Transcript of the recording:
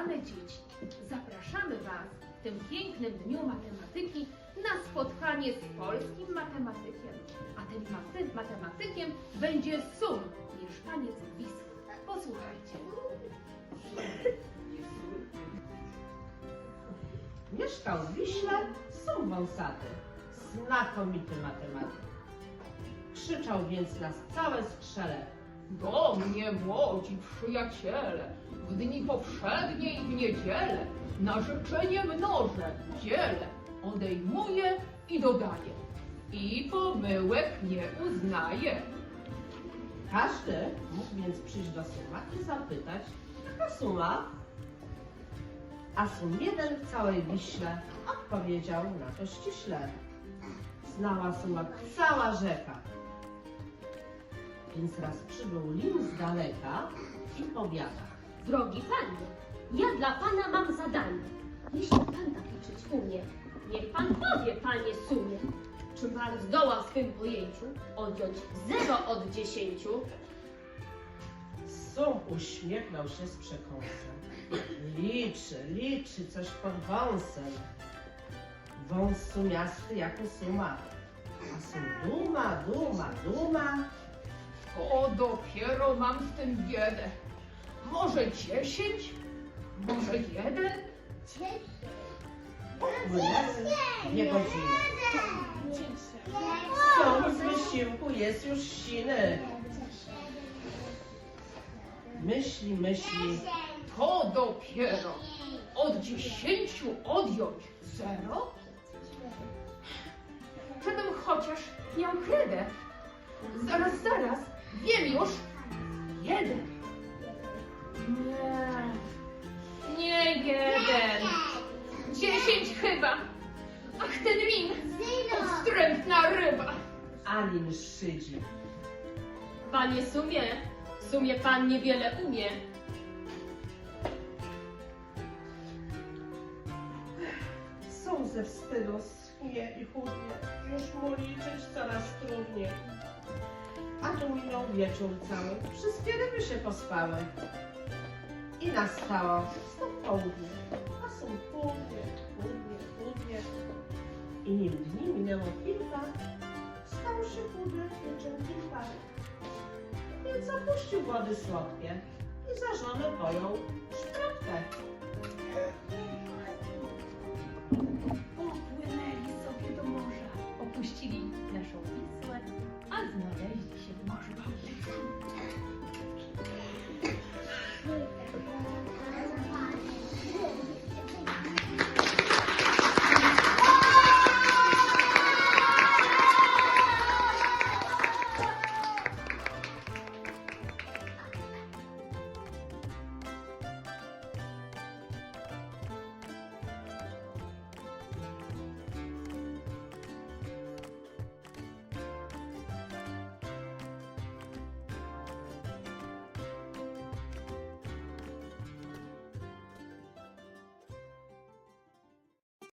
Kochane dzieci, zapraszamy Was w tym pięknym dniu matematyki na spotkanie z polskim matematykiem. A tym maty- matematykiem będzie Sum, mieszkaniec Wisły. Posłuchajcie. Mieszkał w Wiśle Sum Wąsaty, znakomity matematyk. Krzyczał więc nas całe skrzele. Do mnie, młodzi przyjaciele, w dni powszednie i w niedzielę, na życzenie mnożę, dzielę, odejmuję i dodaję. I pomyłek nie uznaję. Każdy mógł więc przyjść do Suma i zapytać, jaka suma? A Sum jeden w całej Wiśle odpowiedział na to ściśle. Znała Suma cała rzeka. Więc raz przybył Lim z daleka i powiada. Drogi panie, ja dla pana mam zadanie. Jeśli pan tak liczyć umie, niech pan powie, panie sumie, czy pan zdoła w swym pojęciu odjąć 0 od 10? Sum uśmiechnął się z przekąsem. Liczy, liczy coś pod wąsem. Wąs sumiasty jak u suma. A sum duma, duma, duma. O, dopiero mam w tym biedę. Może dziesięć? Może jeden? Upłynęły dwie godziny. Sum z wysiłku jest już siny. Myśli, myśli. To dopiero. Od dziesięciu odjąć zero? Żebym chociaż miał kredę. Zaraz, zaraz, wiem już. Jeden. Nie, nie jeden. Dziesięć chyba. Ach, ten lin. Wstrętna ryba. Alin szydzi. Panie sumie, w sumie pan niewiele umie. Sum ze wstydu schnie i chudnie. Już mu liczyć coraz trudniej a tu minął wieczór cały. Wszystkie ryby się pospały. I nastało znów południe, a są południe, południe, południe. I nim dni minęło kilka, stał się chudym wieczór kilka. Więc opuścił wody słodkie i za żonę pojął szkrapkę. Popłynęli sobie do morza, opuścili naszą Wisłę, a znowu